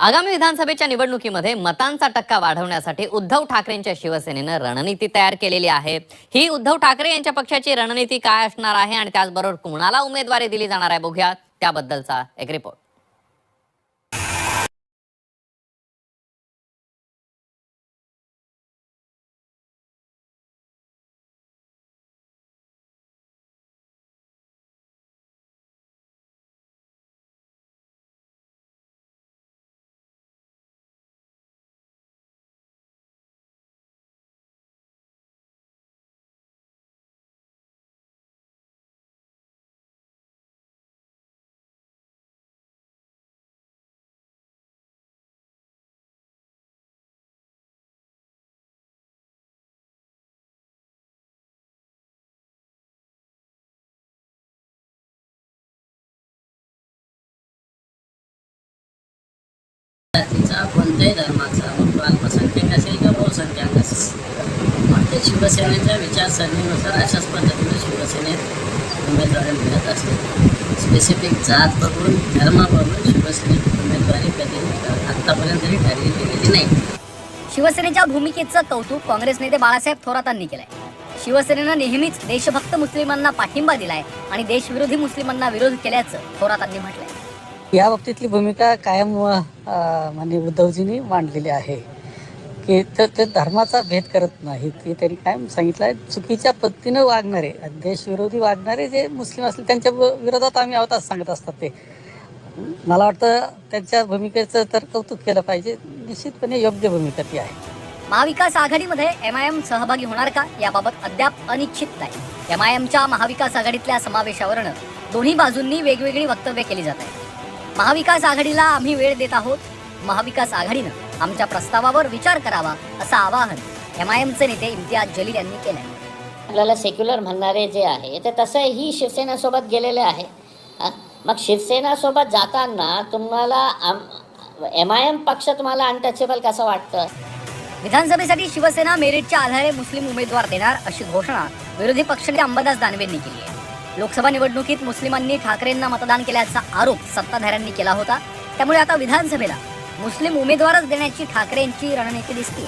आगामी विधानसभेच्या निवडणुकीमध्ये मतांचा टक्का वाढवण्यासाठी उद्धव ठाकरेंच्या शिवसेनेनं रणनीती तयार केलेली आहे. ही उद्धव ठाकरे यांच्या पक्षाची रणनीती काय असणार आहे आणि त्याचबरोबर कुणाला उमेदवारी दिली जाणार आहे बघूया त्याबद्दलचा एक रिपोर्ट जातीचा कोणत्याही धर्माचा मग तो अल्पसंख्याक असेल किंवा बहुसंख्याक असेल. मग शिवसेनेच्या विचारसरणीनुसार अशाच पद्धतीने शिवसेनेत उमेदवारी मिळत असते. स्पेसिफिक जात बघून धर्म बघून शिवसेनेत उमेदवारी कधी आत्तापर्यंत तरी ठरली गेलेली नाही. शिवसेनेच्या भूमिकेचं कौतुक काँग्रेस नेते बाळासाहेब थोरातांनी केलंय. शिवसेनेनं नेहमीच देशभक्त मुस्लिमांना पाठिंबा दिलाय आणि देशविरोधी मुस्लिमांना विरोध केल्याचं थोरातांनी म्हटलंय. या बाबतीतली भूमिका कायम म्हणजे उद्धवजींनी मांडलेली आहे की तर ते धर्माचा भेद करत नाहीत हे त्यांनी कायम सांगितलं आहे चुकीच्या पद्धतीनं वागणारे देशविरोधी वागणारे जे मुस्लिम असले त्यांच्या विरोधात आम्ही आहोत असं सांगत असतात ते. मला वाटतं त्यांच्या भूमिकेचं तर कौतुक केलं पाहिजे निश्चितपणे योग्य भूमिका ती आहे. महाविकास आघाडीमध्ये एम आय एम सहभागी होणार का याबाबत अद्याप अनिश्चित नाही. एम आय एमच्या महाविकास आघाडीतल्या समावेशावरनं दोन्ही बाजूंनी वेगवेगळी वक्तव्य केली जात आहेत. महाविकास आघाडीला आम्ही वेळ देत आहोत. महाविकास आघाडीनं आमच्या प्रस्तावावर विचार करावा असं आवाहन एम आय एमचे नेते इम्तियाज जलील यांनी केलंय. आपल्याला सेक्युलर म्हणणारे जे आहे ते तसंही शिवसेनेसोबत गेलेले आहे. हा? मग शिवसेनासोबत जाताना तुम्हाला एम आय एम पक्ष तुम्हाला अनटचेबल कसं वाटतं? विधानसभेसाठी शिवसेना मेरिटच्या आधारे मुस्लिम उमेदवार देणार अशी घोषणा विरोधी पक्षनेते अंबादास दानवेंनी केली आहे. लोकसभा निवडणुकीत मुस्लिमांनी ठाकरेंना मतदान केल्याचा आरोप सत्ताधाऱ्यांनी केला होता. त्यामुळे आता विधानसभेला मुस्लिम उमेदवारच देण्याची ठाकरेंची रणनीती दिसते